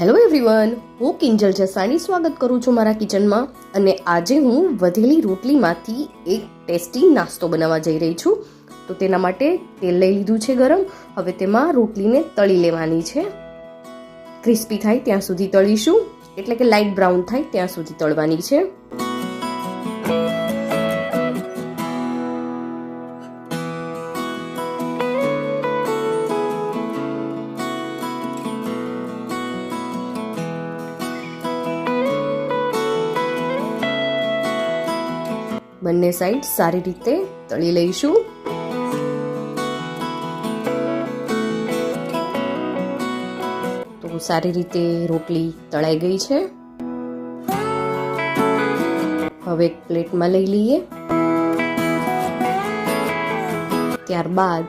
Everyone, હું કિંજલ જસાણી સ્વાગત કરું છું મારા કિચનમાં અને આજે હું વધેલી રોટલીમાંથી એક ટેસ્ટી નાસ્તો બનાવવા જઈ રહી છું. તો તેના માટે તેલ લઈ લીધું છે ગરમ, હવે તેમાં રોટલીને તળી લેવાની છે. ક્રિસ્પી થાય ત્યાં સુધી તળીશું, એટલે કે લાઇટ બ્રાઉન થાય ત્યાં સુધી તળવાની છે. બંને સાઈડ સારી રીતે તળી લઈશું. તો સારી રીતે રોટલી તળાઈ ગઈ છે. હવે એક પ્લેટમાં લઈ લઈએ. ત્યારબાદ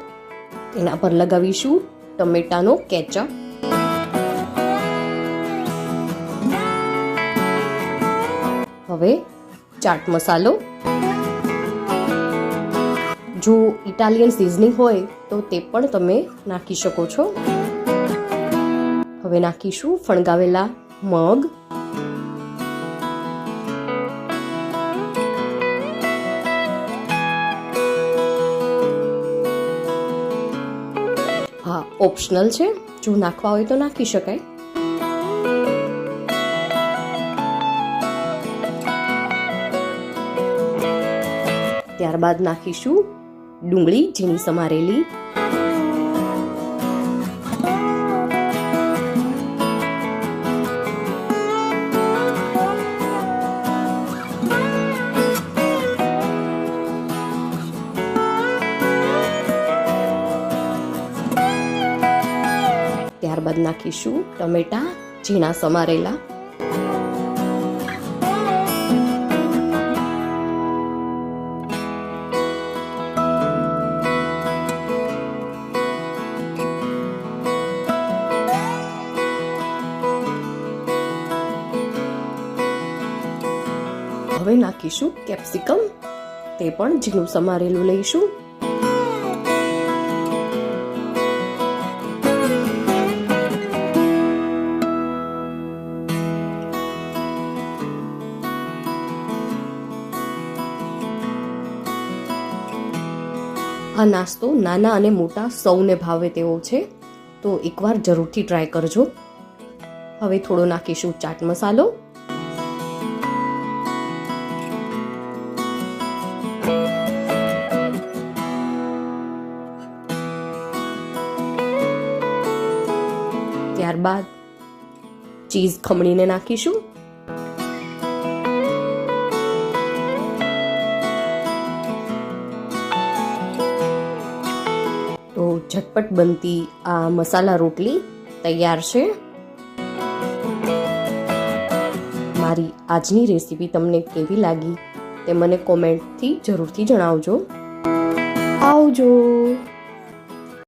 તેના પર લગાવીશું ટમેટાનો કેચઅપ. હવે ચાટ મસાલો જો ઇટાલિયન સિઝનિંગ હોય તો તે પણ તમે નાખી શકો છો. હવે નાખીશું ફણગાવેલા મગ. હા ઓપ્શનલ છે. જો નાખવા હોય તો નાખી શકાય. ત્યારબાદ નાખીશું ડુંગળી ઝીણી સમારેલી. ત્યારબાદ નાખીશું ટમેટા ઝીણા સમારેલા. હવે નાખીશું કેપ્સિકમ. તે પણ ઝીણું સમારેલું લઈશું. આ નાસ્તો નાના અને મોટા સૌને ભાવે તેવો છે, તો એકવાર જરૂરથી ટ્રાય કરજો. હવે થોડો નાખીશું ચાટ મસાલો. ત્યારબાદ ચીઝ ખમણીને નાખીશું. તો ઝટપટ બનતી આ મસાલા રોટલી તૈયાર છે. મારી આજની રેસીપી તમને કેવી લાગી તે મને કોમેન્ટથી જરૂરથી જણાવજો. આવજો.